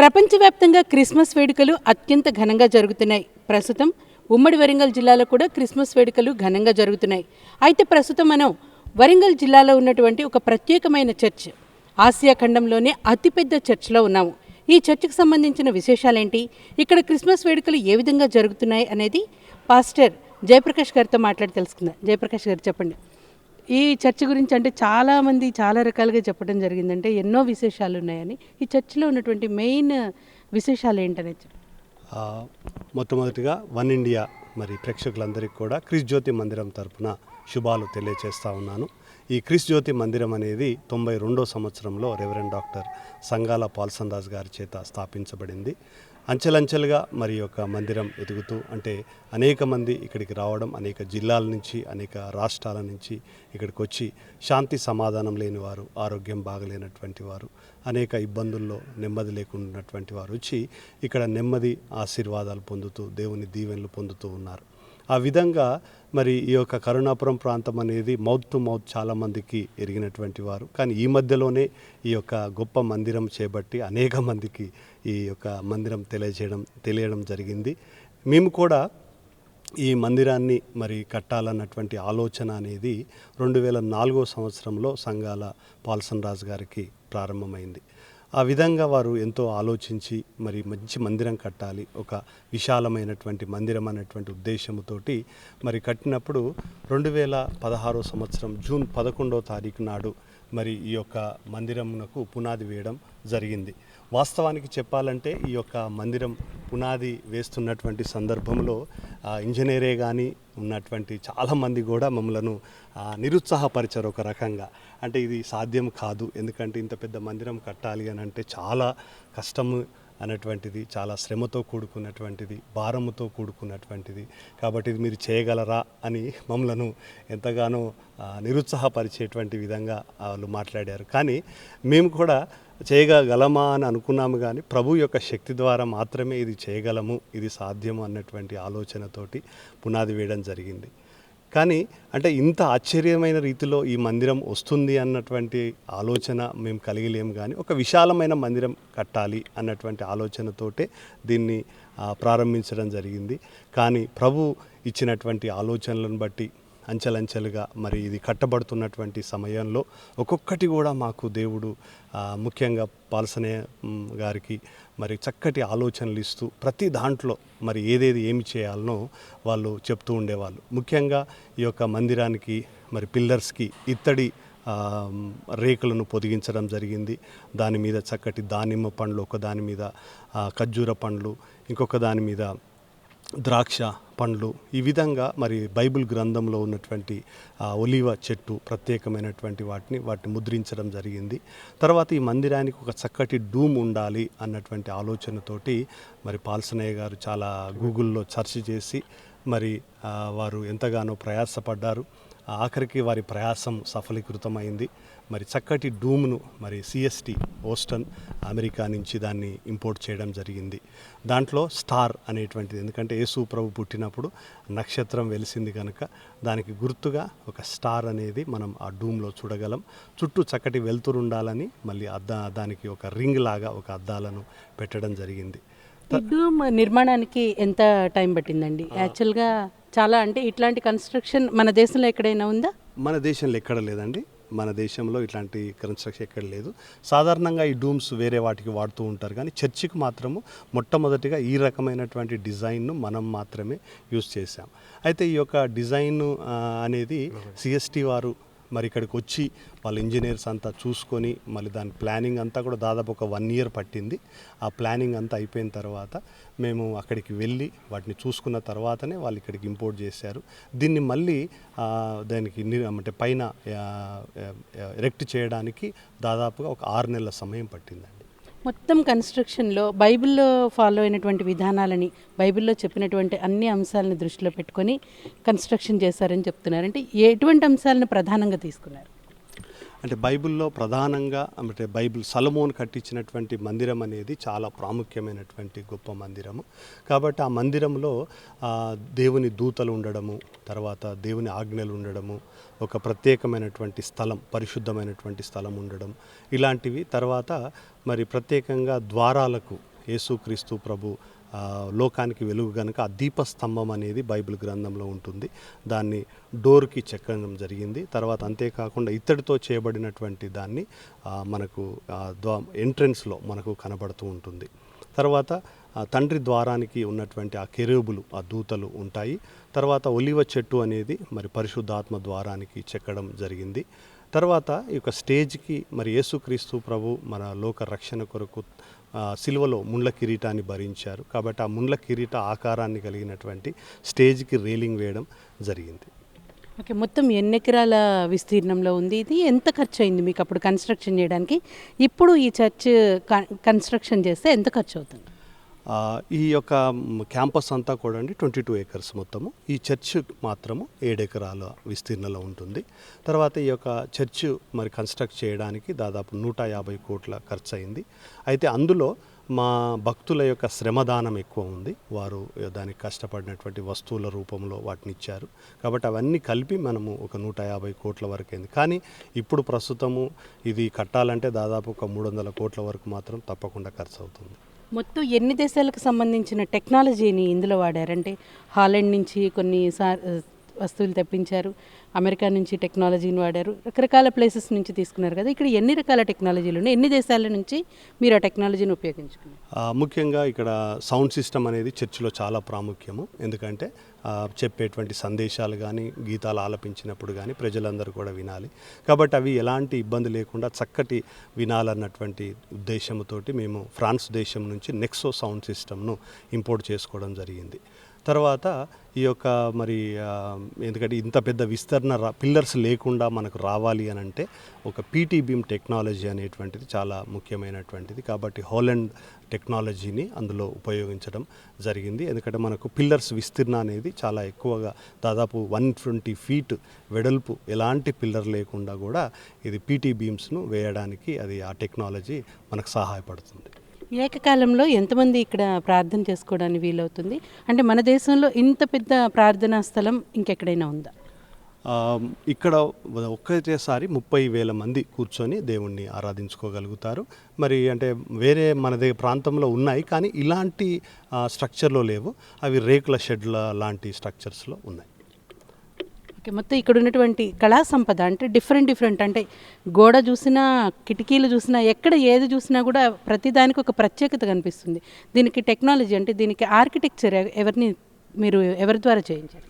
ప్రపంచవ్యాప్తంగా క్రిస్మస్ వేడుకలు అత్యంత ఘనంగా జరుగుతున్నాయి. ప్రస్తుతం ఉమ్మడి వరంగల్ జిల్లాలో కూడా క్రిస్మస్ వేడుకలు ఘనంగా జరుగుతున్నాయి. అయితే ప్రస్తుతం మనం వరంగల్ జిల్లాలో ఉన్నటువంటి ఒక ప్రత్యేకమైన చర్చ్ ఆసియా ఖండంలోనే అతిపెద్ద చర్చ్లో ఉన్నాము. ఈ చర్చ్కి సంబంధించిన విశేషాలేంటి? ఇక్కడ క్రిస్మస్ వేడుకలు ఏ విధంగా జరుగుతున్నాయి అనేది పాస్టర్ జయప్రకాష్ గారితో మాట్లాడి తెలుసుకుందాం. జయప్రకాష్ గారు చెప్పండి. ఈ చర్చ్ గురించి అంటే చాలామంది చాలా రకాలుగా చెప్పడం జరిగిందంటే ఎన్నో విశేషాలు ఉన్నాయని. ఈ చర్చిలో ఉన్నటువంటి మెయిన్ విశేషాలు ఏంటనేది మొట్టమొదటిగా వన్ ఇండియా మరి ప్రేక్షకులందరికీ కూడా క్రిస్ జ్యోతి మందిరం తరపున శుభాలు తెలియచేస్తా ఉన్నాను. ఈ క్రిస్ జ్యోతి మందిరం అనేది తొంభై రెండో సంవత్సరంలో రెవరెండ్ డాక్టర్ సంగాల పాల్సన్ దాస్ గారి చేత స్థాపించబడింది. అంచెలంచెలుగా మరి యొక్క మందిరం ఎదుగుతూ అంటే అనేక మంది ఇక్కడికి రావడం అనేక జిల్లాల నుంచి అనేక రాష్ట్రాల నుంచి ఇక్కడికి వచ్చి శాంతి సమాధానం లేని వారు ఆరోగ్యం బాగలేనటువంటి వారు అనేక ఇబ్బందుల్లో నెమ్మది లేకున్నటువంటి వారు వచ్చి ఇక్కడ నెమ్మది ఆశీర్వాదాలు పొందుతూ దేవుని దీవెనలు పొందుతూ ఉన్నారు. ఆ విధంగా మరి ఈ యొక్క కరుణాపురం ప్రాంతం అనేది మౌత్ టు మౌత్ చాలామందికి ఎరిగినటువంటి వారు. కానీ ఈ మధ్యలోనే ఈ యొక్క గొప్ప మందిరం చేపట్టి అనేక మందికి ఈ యొక్క మందిరం తెలియజేయడం తెలియడం జరిగింది. మేము కూడా ఈ మందిరాన్ని మరి కట్టాలన్నటువంటి ఆలోచన అనేది రెండు వేల నాలుగో సంవత్సరంలో సంఘాల పాల్సన్ రాజు గారికి ప్రారంభమైంది. ఆ విధంగా వారు ఎంతో ఆలోచించి మరి మంచి మందిరం కట్టాలి. ఒక విశాలమైనటువంటి మందిరం అనేటువంటి ఉద్దేశంతోటి మరి కట్టినప్పుడు రెండు వేల పదహారో సంవత్సరం జూన్ పదకొండో తారీఖు నాడు మరి ఈ యొక్క మందిరమునకు పునాది వేయడం జరిగింది. వాస్తవానికి చెప్పాలంటే ఈ యొక్క మందిరం పునాది వేస్తున్నటువంటి సందర్భంలో ఇంజనీరే కానీ ఉన్నటువంటి చాలామంది కూడా మమ్మలను నిరుత్సాహపరిచారు ఒక రకంగా. అంటే ఇది సాధ్యం కాదు. ఎందుకంటే ఇంత పెద్ద మందిరం కట్టాలి అని అంటే చాలా కష్టము అనేటువంటిది చాలా శ్రమతో కూడుకున్నటువంటిది భారముతో కూడుకున్నటువంటిది. కాబట్టి ఇది మీరు చేయగలరా అని మమ్మలను ఎంతగానో నిరుత్సాహపరిచేటువంటి విధంగా వాళ్ళు మాట్లాడారు. కానీ మేము కూడా చేయగలమా అని అనుకున్నాము కానీ ప్రభు యొక్క శక్తి ద్వారా మాత్రమే ఇది చేయగలము ఇది సాధ్యము అన్నటువంటి ఆలోచనతోటి పునాది వేయడం జరిగింది. కానీ అంటే ఇంత ఆశ్చర్యమైన రీతిలో ఈ మందిరం వస్తుంది అన్నటువంటి ఆలోచన మేము కలిగలేము కానీ ఒక విశాలమైన మందిరం కట్టాలి అన్నటువంటి ఆలోచనతోటే దీన్ని ప్రారంభించడం జరిగింది. కానీ ప్రభు ఇచ్చినటువంటి ఆలోచనలను బట్టి అంచెలంచెలుగా మరి ఇది కట్టబడుతున్నటువంటి సమయంలో ఒక్కొక్కటి కూడా మాకు దేవుడు ముఖ్యంగా పాల్సనే గారికి మరి చక్కటి ఆలోచనలు ఇస్తూ ప్రతి దాంట్లో మరి ఏదేది ఏమి చేయాలనో వాళ్ళు చెప్తూ ఉండేవాళ్ళు. ముఖ్యంగా ఈ యొక్క మందిరానికి మరి పిల్లర్స్కి ఇత్తడి రేకులను పొదిగించడం జరిగింది. దాని మీద చక్కటి దానిమ్మ పండ్లు ఒక దాని మీద ఖర్జూర పండ్లు ఇంకొక దాని మీద ద్రాక్ష పండ్లు ఈ విధంగా మరి బైబిల్ గ్రంథంలో ఉన్నటువంటి ఒలివ చెట్టు ప్రత్యేకమైనటువంటి వాటిని వాటిని ముద్రించడం జరిగింది. తర్వాత ఈ మందిరానికి ఒక చక్కటి డూమ్ ఉండాలి అన్నటువంటి ఆలోచనతోటి మరి పాల్సనయ్య గారు చాలా గూగుల్లో సెర్చ్ చేసి మరి వారు ఎంతగానో ప్రయాసపడ్డారు. ఆఖరికి వారి ప్రయాసం సఫలీకృతమైంది. మరి చక్కటి డూమ్ను మరి సిఎస్టి ఓస్టన్ అమెరికా నుంచి దాన్ని ఇంపోర్ట్ చేయడం జరిగింది. దాంట్లో స్టార్ అనేటువంటిది ఎందుకంటే యేసు ప్రభు పుట్టినప్పుడు నక్షత్రం వెలిసింది కనుక దానికి గుర్తుగా ఒక స్టార్ అనేది మనం ఆ డూమ్లో చూడగలం. చుట్టూ చక్కటి వెలుతురు ఉండాలని మళ్ళీ అద్దా దానికి ఒక రింగ్ లాగా ఒక అద్దాలను పెట్టడం జరిగింది. ఈ డూమ్ నిర్మాణానికి ఎంత టైం పట్టిందండి? యాక్చువల్గా చాలా అంటే ఇట్లాంటి కన్స్ట్రక్షన్ మన దేశంలో ఎక్కడైనా ఉందా? మన దేశంలో ఎక్కడ లేదండి. మన దేశంలో ఇట్లాంటి కన్స్ట్రక్షన్ ఎక్కడ లేదు. సాధారణంగా ఈ డూమ్స్ వేరే వాటికి వాడుతూ ఉంటారు. కానీ చర్చికి మాత్రము మొట్టమొదటిగా ఈ రకమైనటువంటి డిజైన్ను మనం మాత్రమే యూజ్ చేసాం అయితే ఈ యొక్క డిజైన్ అనేది సిఎస్టి వారు మరి ఇక్కడికి వచ్చి వాళ్ళ ఇంజనీర్స్ అంతా చూసుకొని మళ్ళీ దాని ప్లానింగ్ అంతా కూడా దాదాపు ఒక వన్ ఇయర్ పట్టింది. ఆ ప్లానింగ్ అంతా అయిపోయిన తర్వాత మేము అక్కడికి వెళ్ళి వాటిని చూసుకున్న తర్వాతనే వాళ్ళు ఇక్కడికి ఇంపోర్ట్ చేశారు. దీన్ని మళ్ళీ దానికి అంటే పైన ఎరెక్ట్ చేయడానికి దాదాపుగా ఒక ఆరు నెలల సమయం పట్టిందండి. మొత్తం కన్స్ట్రక్షన్లో బైబిల్లో ఫాలో అయినటువంటి విధానాలని బైబిల్లో చెప్పినటువంటి అన్ని అంశాలను దృష్టిలో పెట్టుకొని కన్స్ట్రక్షన్ చేశారని చెప్తున్నారు. అంటే ఎటువంటి అంశాలను ప్రధానంగా తీసుకున్నారు? అంటే బైబిల్లో ప్రధానంగా అంటే బైబిల్ సలమోన్ కట్టించినటువంటి మందిరం అనేది చాలా ప్రాముఖ్యమైనటువంటి గొప్ప మందిరము. కాబట్టి ఆ మందిరంలో దేవుని దూతలు ఉండడము తర్వాత దేవుని ఆజ్ఞలు ఉండడము ఒక ప్రత్యేకమైనటువంటి స్థలం పరిశుద్ధమైనటువంటి స్థలం ఉండడం ఇలాంటివి. తర్వాత మరి ప్రత్యేకంగా ద్వారాలకు యేసుక్రీస్తు ప్రభు లోకానికి వెలుగు కనుక ఆ దీపస్తంభం అనేది బైబిల్ గ్రంథంలో ఉంటుంది. దాన్ని డోర్కి చెక్కడం జరిగింది. తర్వాత అంతేకాకుండా ఇత్తడితో చేయబడినటువంటి దాన్ని మనకు ద్వా ఎంట్రన్స్లో మనకు కనబడుతూ ఉంటుంది. తర్వాత తండ్రి ద్వారానికి ఉన్నటువంటి ఆ కెరూబులు ఆ దూతలు ఉంటాయి. తర్వాత ఒలివ చెట్టు అనేది మరి పరిశుద్ధాత్మ ద్వారానికి చెక్కడం జరిగింది. తర్వాత ఈ యొక్క స్టేజ్కి మరి యేసుక్రీస్తు ప్రభు మన లోక రక్షణ కొరకు సిల్వలో ముండ్ల కిరీటాన్ని భరించారు. కాబట్టి ఆ ముండ్ల కిరీట ఆకారాన్ని కలిగినటువంటి స్టేజ్కి రేలింగ్ వేయడం జరిగింది. ఓకే మొత్తం ఎన్ని ఎకరాల విస్తీర్ణంలో ఉంది ఇది? ఎంత ఖర్చు అయింది మీకు అప్పుడు కన్స్ట్రక్షన్ చేయడానికి? ఇప్పుడు ఈ చర్చ్ కన్స్ట్రక్షన్ చేస్తే ఎంత ఖర్చు అవుతుంది ఈ యొక్క క్యాంపస్ అంతా కూడా అండి ట్వంటీ టూ ఏకర్స్ మొత్తము. ఈ చర్చ్ మాత్రము ఏడు ఎకరాల విస్తీర్ణంలో ఉంటుంది. తర్వాత ఈ యొక్క చర్చ్ మరి కన్స్ట్రక్ట్ చేయడానికి దాదాపు నూట యాభై కోట్ల ఖర్చు అయింది అయితే అందులో మా భక్తుల యొక్క శ్రమదానం ఎక్కువ ఉంది. వారు దానికి కష్టపడినటువంటి వస్తువుల రూపంలో వాటిని ఇచ్చారు. కాబట్టి అవన్నీ కలిపి మనము ఒక నూట యాభై కోట్ల వరకు అయింది కానీ ఇప్పుడు ప్రస్తుతము ఇది కట్టాలంటే దాదాపు ఒక మూడు వందల కోట్ల వరకు మాత్రం తప్పకుండా ఖర్చు అవుతుంది మొత్తం ఎన్ని దేశాలకు సంబంధించిన టెక్నాలజీని ఇందులో వాడారంటే హాలండ్ నుంచి కొన్ని సా- వస్తువులు తెప్పించారు అమెరికా నుంచి టెక్నాలజీని వాడారు రకరకాల ప్లేసెస్ నుంచి తీసుకున్నారు కదా. ఇక్కడ ఎన్ని రకాల టెక్నాలజీలు ఉన్నాయి? ఎన్ని దేశాల నుంచి మీరు ఆ టెక్నాలజీని ఉపయోగించుకున్నారు? ముఖ్యంగా ఇక్కడ సౌండ్ సిస్టమ్ అనేది చర్చిలో చాలా ప్రాముఖ్యము. ఎందుకంటే చెప్పేటువంటి సందేశాలు కానీ గీతాలు ఆలపించినప్పుడు కానీ ప్రజలందరూ కూడా వినాలి. కాబట్టి అవి ఎలాంటి ఇబ్బంది లేకుండా చక్కటి వినాలన్నటువంటి ఉద్దేశంతోటి మేము ఫ్రాన్స్ దేశం నుంచి నెక్సో సౌండ్ సిస్టమ్ను ఇంపోర్ట్ చేసుకోవడం జరిగింది. తర్వాత ఈ యొక్క మరి ఎందుకంటే ఇంత పెద్ద విస్తరణ రా పిల్లర్స్ లేకుండా మనకు రావాలి అని అంటే ఒక పీటీ బీమ్ టెక్నాలజీ అనేటువంటిది చాలా ముఖ్యమైనటువంటిది. కాబట్టి హోలండ్ టెక్నాలజీని అందులో ఉపయోగించడం జరిగింది. ఎందుకంటే మనకు పిల్లర్స్ విస్తీర్ణ అనేది చాలా ఎక్కువగా దాదాపు వన్ ట్వంటీ ఫీట్ వెడల్పు ఎలాంటి పిల్లర్ లేకుండా కూడా ఇది పీటీ బీమ్స్ను వేయడానికి అది ఆ టెక్నాలజీ మనకు సహాయపడుతుంది. ఏకకాలంలో ఎంతమంది ఇక్కడ ప్రార్థన చేసుకోవడానికి వీలవుతుంది? అంటే మన దేశంలో ఇంత పెద్ద ప్రార్థనా స్థలం ఇంకెక్కడైనా ఉందా? ఇక్కడ ఒక్కటేసారి ముప్పై వేల మంది కూర్చొని దేవుణ్ణి ఆరాధించుకోగలుగుతారు. మరి అంటే వేరే మన దగ్గర ప్రాంతంలో ఉన్నాయి కానీ ఇలాంటి స్ట్రక్చర్లో లేవు. అవి రేకుల షెడ్ల లాంటి స్ట్రక్చర్స్లో ఉన్నాయి. ఓకే మొత్తం ఇక్కడ ఉన్నటువంటి కళా సంపద అంటే డిఫరెంట్ డిఫరెంట్ అంటే గోడ చూసినా కిటికీలు చూసినా ఎక్కడ ఏది చూసినా కూడా ప్రతిదానికి ఒక ప్రత్యేకత కనిపిస్తుంది. దీనికి టెక్నాలజీ అంటే దీనికి ఆర్కిటెక్చర్ ఎవరిని మీరు ఎవరి ద్వారా చేయించారు?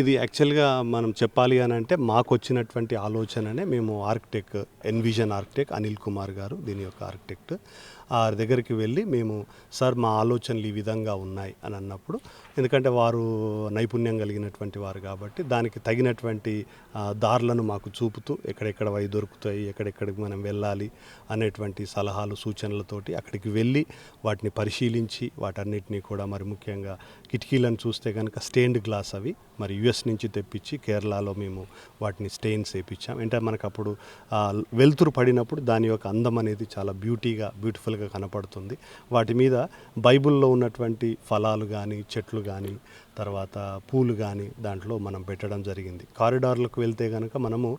ఇది యాక్చువల్గా మనం చెప్పాలి అని అంటే మాకు వచ్చినటువంటి ఆలోచననే మేము architect envision architect Anil Kumar garu దీని యొక్క ఆర్కిటెక్ట్ ఆ దగ్గరికి వెళ్ళి మేము సార్ మా ఆలోచనలు ఈ విధంగా ఉన్నాయి అని అన్నప్పుడు ఎందుకంటే వారు నైపుణ్యం కలిగినటువంటి వారు కాబట్టి దానికి తగినటువంటి దారులను మాకు చూపుతూ ఎక్కడెక్కడ అవి దొరుకుతాయి ఎక్కడెక్కడికి మనం వెళ్ళాలి అనేటువంటి సలహాలు సూచనలతోటి అక్కడికి వెళ్ళి వాటిని పరిశీలించి వాటన్నిటినీ కూడా మరి ముఖ్యంగా కిటికీలను చూస్తే కనుక స్టెయిన్డ్ గ్లాస్ అవి మరి యుఎస్ నుంచి తెప్పించి కేరళలో మేము వాటిని స్టెయిన్స్ వేయించాం అంటే మనకు అప్పుడు వెలుతురు పడినప్పుడు దాని యొక్క అందం అనేది చాలా బ్యూటీగా బ్యూటిఫుల్గా కనపడుతుంది. వాటి మీద బైబిల్లో ఉన్నటువంటి ఫలాలు కానీ చెట్లు కానీ తర్వాత పూలు కానీ దాంట్లో మనం పెట్టడం జరిగింది. కారిడార్లకు వెళ్తే కనుక మనము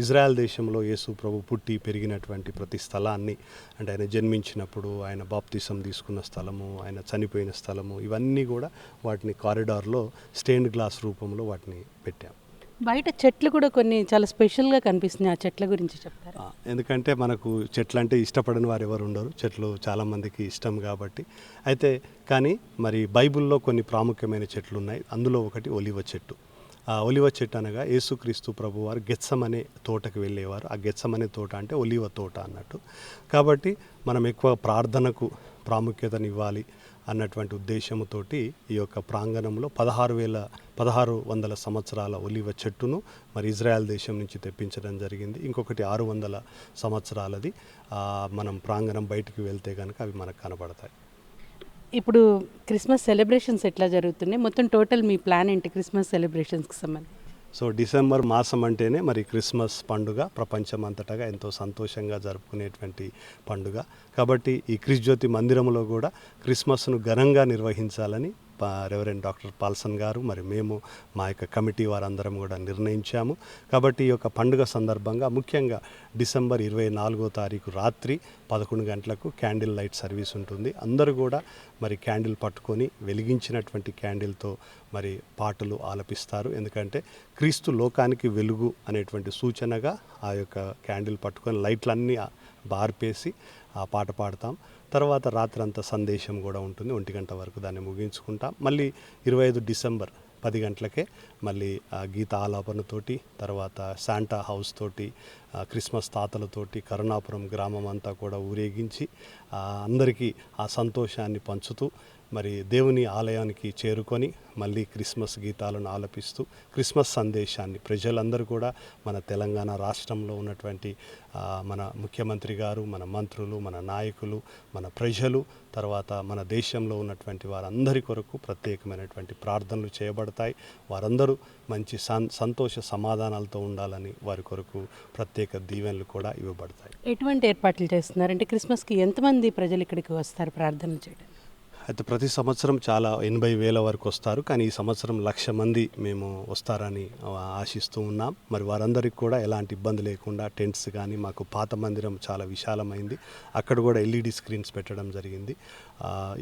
ఇజ్రాయెల్ దేశంలో యేసు ప్రభు పుట్టి పెరిగినటువంటి ప్రతి స్థలాన్ని అంటే ఆయన జన్మించినప్పుడు ఆయన బాప్తిసం తీసుకున్న స్థలము ఆయన చనిపోయిన స్థలము ఇవన్నీ కూడా వాటిని కారిడార్లో స్టెయిన్డ్ గ్లాస్ రూపంలో వాటిని పెట్టాం. బయట చెట్లు కూడా కొన్ని చాలా స్పెషల్గా కనిపిస్తున్నాయి ఆ చెట్ల గురించి చెప్తారు? ఎందుకంటే మనకు చెట్లు అంటే ఇష్టపడని వారు ఎవరు ఉండరు. చెట్లు చాలామందికి ఇష్టం కాబట్టి. అయితే కానీ మరి బైబిల్లో కొన్ని ప్రాముఖ్యమైన చెట్లు ఉన్నాయి. అందులో ఒకటి ఒలివ చెట్టు. ఆ ఒలివ చెట్టు అనగా యేసుక్రీస్తు ప్రభు వారు గెత్సమనే తోటకు వెళ్ళేవారు. ఆ గెత్సమనే తోట అంటే ఒలివ తోట అన్నట్టు. కాబట్టి మనం ఎక్కువ ప్రార్థనకు ప్రాముఖ్యతనివ్వాలి. అన్నటువంటి ఉద్దేశంతోటి ఈ యొక్క ప్రాంగణంలో పదహారు వేల పదహారు వందల సంవత్సరాల ఒలివ చెట్టును మరి ఇజ్రాయెల్ దేశం నుంచి తెప్పించడం జరిగింది. ఇంకొకటి ఆరు వందల సంవత్సరాలది మనం ప్రాంగణం బయటికి వెళ్తే కనుక అవి మనకు కనబడతాయి. ఇప్పుడు క్రిస్మస్ సెలబ్రేషన్స్ ఎట్లా జరుగుతున్నాయి? మొత్తం టోటల్ మీ ప్లాన్ ఏంటి క్రిస్మస్ సెలబ్రేషన్స్కి సంబంధించి? సో డిసెంబర్ మాసం అంటేనే మరి క్రిస్మస్ పండుగ ప్రపంచం అంతటగా ఎంతో సంతోషంగా జరుపుకునేటువంటి పండుగ. కాబట్టి ఈ క్రిస్జ్యోతి మందిరంలో కూడా క్రిస్మస్ను ఘనంగా నిర్వహించాలని రెవరెండ్ డాక్టర్ పాల్సన్ గారు మరి మేము మా యొక్క కమిటీ వారందరం కూడా నిర్ణయించాము. కాబట్టి ఈ యొక్క పండుగ సందర్భంగా ముఖ్యంగా డిసెంబర్ ఇరవై నాలుగో తారీఖు రాత్రి పదకొండు గంటలకు క్యాండిల్ లైట్ సర్వీస్ ఉంటుంది. అందరూ కూడా మరి క్యాండిల్ పట్టుకొని వెలిగించినటువంటి క్యాండిల్తో మరి పాటలు ఆలపిస్తారు. ఎందుకంటే క్రీస్తు లోకానికి వెలుగు అనేటువంటి సూచనగా ఆ యొక్క క్యాండిల్ పట్టుకొని లైట్లన్నీ బార్పేసి ఆ పాట పాడతాం. తర్వాత రాత్రంతా సందేశం కూడా ఉంటుంది. ఒంటి గంట వరకు దాన్ని ముగించుకుంటాం. మళ్ళీ ఇరవై ఐదు డిసెంబర్ పది గంటలకే మళ్ళీ ఆ గీత ఆలాపనతోటి తర్వాత శాంటా హౌస్ తోటి క్రిస్మస్ తాతలతోటి కరుణాపురం గ్రామం అంతా కూడా ఊరేగించి అందరికీ ఆ సంతోషాన్ని పంచుతూ మరి దేవుని ఆలయానికి చేరుకొని మళ్ళీ క్రిస్మస్ గీతాలను ఆలపిస్తూ క్రిస్మస్ సందేశాన్ని ప్రజలందరూ కూడా మన తెలంగాణ రాష్ట్రంలో ఉన్నటువంటి మన ముఖ్యమంత్రి గారు మన మంత్రులు మన నాయకులు మన ప్రజలు తర్వాత మన దేశంలో ఉన్నటువంటి వారందరి కొరకు ప్రత్యేకమైనటువంటి ప్రార్థనలు చేయబడతాయి. వారందరూ మంచి సన్ సంతోష సమాధానాలతో ఉండాలని వారి కొరకు ప్రత్యేక దీవెనలు కూడా ఇవ్వబడతాయి. ఎటువంటి ఏర్పాట్లు చేస్తున్నారంటే క్రిస్మస్కి ఎంతమంది ప్రజలు ఇక్కడికి వస్తారు ప్రార్థనలు చేయడానికి? అయితే ప్రతి సంవత్సరం చాలా ఎనభై వేల వరకు వస్తారు. కానీ ఈ సంవత్సరం లక్ష మంది మేము వస్తారని ఆశిస్తూ ఉన్నాం. మరి వారందరికీ కూడా ఎలాంటి ఇబ్బంది లేకుండా టెంట్స్ కానీ మాకు పాత మందిరం చాలా విశాలమైంది. అక్కడ కూడా ఎల్ఈడి స్క్రీన్స్ పెట్టడం జరిగింది.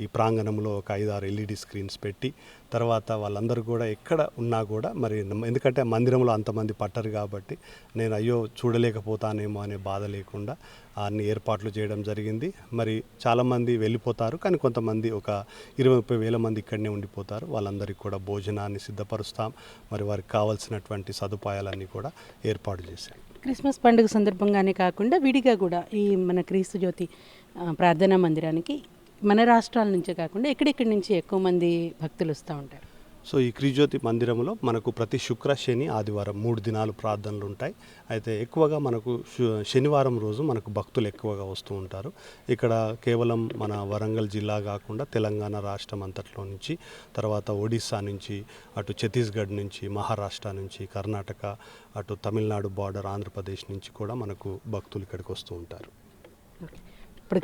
ఈ ప్రాంగణంలో ఒక ఐదు ఆరు ఎల్ఈడి స్క్రీన్స్ పెట్టి తర్వాత వాళ్ళందరూ కూడా ఎక్కడ ఉన్నా కూడా మరి ఎందుకంటే మందిరంలో అంతమంది పట్టరు కాబట్టి నేను అయ్యో చూడలేకపోతానేమో అనే బాధ లేకుండా అన్ని ఏర్పాట్లు చేయడం జరిగింది. మరి చాలామంది వెళ్ళిపోతారు కానీ కొంతమంది ఒక ఇరవై ముప్పై వేల మంది ఇక్కడనే ఉండిపోతారు. వాళ్ళందరికీ కూడా భోజనాన్ని సిద్ధపరుస్తాం. మరి వారికి కావాల్సినటువంటి సదుపాయాలన్నీ కూడా ఏర్పాటు చేశాం. క్రిస్మస్ పండుగ సందర్భంగానే కాకుండా విడిగా కూడా ఈ మన క్రీస్తు జ్యోతి ప్రార్థనా మందిరానికి మన రాష్ట్రాల నుంచే కాకుండా ఎక్కడెక్కడి నుంచి ఎక్కువ మంది భక్తులు వస్తూ ఉంటారు. సో ఈ క్రిజ్యోతి మందిరంలో మనకు ప్రతి శుక్ర శని ఆదివారం మూడు దినాలు ప్రార్థనలు ఉంటాయి. అయితే ఎక్కువగా మనకు శనివారం రోజు మనకు భక్తులు ఎక్కువగా వస్తూ ఉంటారు. ఇక్కడ కేవలం మన వరంగల్ జిల్లా కాకుండా తెలంగాణ రాష్ట్రం అంతట్లో నుంచి తర్వాత ఒడిస్సా నుంచి అటు ఛత్తీస్గఢ్ నుంచి మహారాష్ట్ర నుంచి కర్ణాటక అటు తమిళనాడు బార్డర్ ఆంధ్రప్రదేశ్ నుంచి కూడా మనకు భక్తులు ఇక్కడికి వస్తూ ఉంటారు. ఇప్పుడు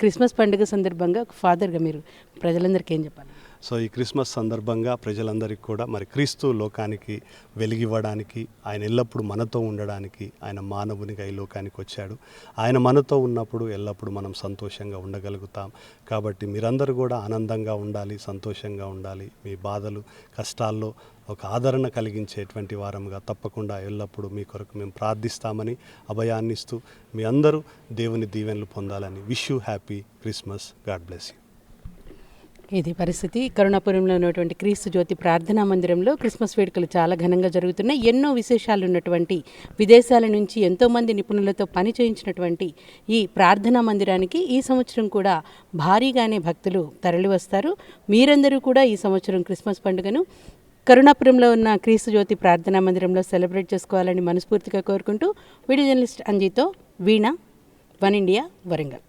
క్రిస్మస్ పండుగ సందర్భంగా ఫాదర్గా మీరు ప్రజలందరికీ ఏం చెప్పాలి? సో ఈ క్రిస్మస్ సందర్భంగా ప్రజలందరికీ కూడా మరి క్రీస్తు లోకానికి వెలిగివ్వడానికి ఆయన ఎల్లప్పుడూ మనతో ఉండడానికి ఆయన మానవునిగా ఈ లోకానికి వచ్చాడు. ఆయన మనతో ఉన్నప్పుడు ఎల్లప్పుడూ మనం సంతోషంగా ఉండగలుగుతాం. కాబట్టి మీరందరూ కూడా ఆనందంగా ఉండాలి సంతోషంగా ఉండాలి. మీ బాధలు కష్టాల్లో ఒక ఆదరణ కలిగించేటువంటి వారంగా తప్పకుండా ఎల్లప్పుడూ మీ కొరకు మేము ప్రార్థిస్తామని అభయాన్నిస్తూ మీ అందరూ దేవుని దీవెనలు పొందాలని wish you happy Christmas. God bless you. ఇది పరిస్థితి. కరుణాపురంలో ఉన్నటువంటి క్రీస్తు జ్యోతి ప్రార్థనా మందిరంలో క్రిస్మస్ వేడుకలు చాలా ఘనంగా జరుగుతున్నాయి. ఎన్నో విశేషాలు ఉన్నటువంటి విదేశాల నుంచి ఎంతోమంది నిపుణులతో పని చేయించినటువంటి ఈ ప్రార్థనా మందిరానికి ఈ సంవత్సరం కూడా భారీగానే భక్తులు తరలి వస్తారు. మీరందరూ కూడా ఈ సంవత్సరం క్రిస్మస్ పండుగను కరుణాపురంలో ఉన్న క్రీస్తు జ్యోతి ప్రార్థనా మందిరంలో సెలబ్రేట్ చేసుకోవాలని మనస్ఫూర్తిగా కోరుకుంటూ వీడియో జర్నలిస్ట్ అంజీతో వీణ వన్ ఇండియా వరంగల్.